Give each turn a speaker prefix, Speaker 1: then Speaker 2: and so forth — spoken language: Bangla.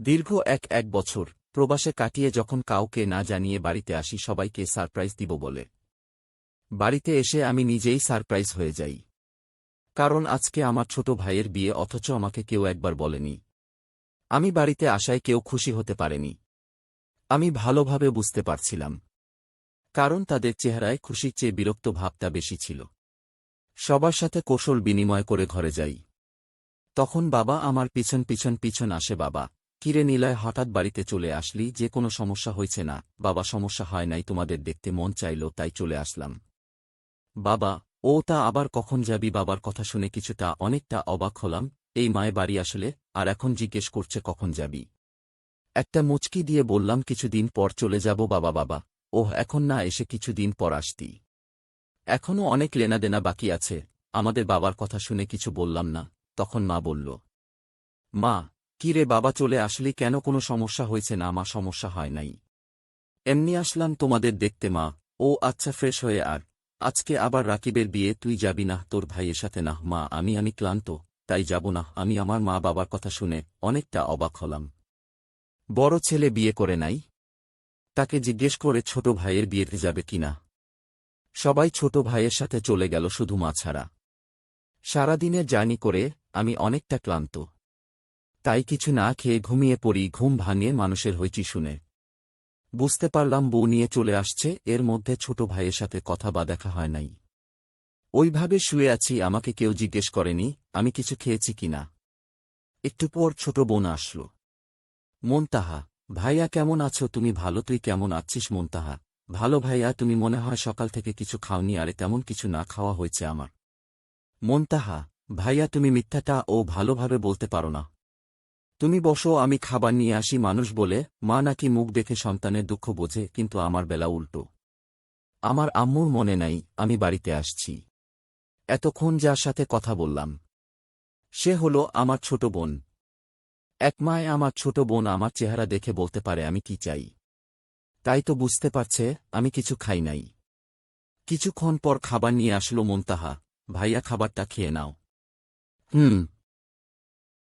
Speaker 1: দীর্ঘ এক এক বছর প্রবাসে কাটিয়ে যখন কাউকে না জানিয়ে বাড়িতে আসি সবাইকে সারপ্রাইজ দিব বলে। বাড়িতে এসে আমি নিজেই সারপ্রাইজ হয়ে যাই। কারণ আজকে আমার ছোট ভাইয়ের বিয়ে, অথচ আমাকে কেউ একবার বলেনি। আমি বাড়িতে আসায় কেউ খুশি হতে পারেনি। আমি ভালোভাবে বুঝতে পারছিলাম। কারণ তাদের চেহারায় খুশির চেয়ে বিরক্ত ভাবটা বেশি ছিল। সবার সাথে কৌশল বিনিময় করে ঘরে যাই। তখন বাবা আমার পিছন পিছন পিছন আসে বাবা। কিরে নিলয়, হঠাৎ বাড়িতে চলে আসলি? যে কোনো সমস্যা হয়েছে না? বাবা, সমস্যা হয় নাই, তোমাদের দেখতে মন চাইল, তাই চলে আসলাম। বাবা, ও তা আবার কখন যাবি? বাবার কথা শুনে কিছুটা, অনেকটা অবাক হলাম। এই মায়ে বাড়ি আসলে, আর এখন জিজ্ঞেস করছে কখন যাবি? একটা মুচকি দিয়ে বললাম, কিছুদিন পর চলে যাব বাবা বাবা। ওহ, এখন না, এসে কিছুদিন পর আসতি। এখনও অনেক লেনাদেনা বাকি আছে। আমাদের বাবার কথা শুনে কিছু বললাম না। তখন মা বলল, মা কি রে বাবা, চলে আসলি কেন? কোনো সমস্যা হয়েছে না? মা, সমস্যা হয় নাই। এমনি আসলাম তোমাদের দেখতে, মা। ও আচ্ছা ফ্রেশ হয়ে আর আজকে আবার রাকিবের বিয়ে, তুই যাবি না? তোর ভাইয়ের সাথে না, মা। আমি আমি ক্লান্ত, তাই যাব না। আমি আমার মা বাবার কথা শুনে অনেকটা অবাক হলাম। বড় ছেলে বিয়ে করে নাই? তাকে জিজ্ঞেস করে ছোট ভাইয়ের বিয়েতে যাবে কিনা সবাই ছোট ভাইয়ের সাথে চলে গেল শুধু মা ছাড়া। সারাদিনের জার্নি করে আমি অনেকটা ক্লান্ত। তাই কিছু না খেয়ে ঘুমিয়ে পড়ি, ঘুম ভাঙিয়ে মানুষের হইচি শুনে। বুঝতে পারলাম বউ নিয়ে চলে আসছে, এর মধ্যে ছোট ভাইয়ের সাথে কথা বা দেখা হয় নাই। ওইভাবে শুয়ে আছি, আমাকে কেউ জিজ্ঞেস করেনি, আমি কিছু খেয়েছি কিনা একটু পর ছোট বোন আসল। মন্তাহা, ভাইয়া কেমন আছো? তুমি ভালো, তুই কেমন আছিস মন্তাহা? ভালো ভাইয়া, তুমি মনে হয় সকাল থেকে কিছু খাওনি, আরে তেমন কিছু না খাওয়া হয়েছে আমার। মন্তাহা, ভাইয়া তুমি মিথ্যাটা ও ভালোভাবে বলতে পারো না। তুমি বসো, আমি খাবার নিয়ে আসি, মানুষ বলে, মা নাকি মুখ দেখে সন্তানের দুঃখ বোঝে, কিন্তু আমার বেলা উল্টো। আমার আম্মুর মনে নাই, আমি বাড়িতে আসছি। এতক্ষণ যার সাথে কথা বললাম। সে হল আমার ছোট বোন। এক মায় আমার ছোট বোন আমার চেহারা দেখে বলতে পারে, আমি কি চাই? তাই তো বুঝতে পারছে, আমি কিছু খাই নাই। কিছুক্ষণ পর খাবার নিয়ে আসলো মন্তাহা, ভাইয়া খাবারটা খেয়ে নাও। হুম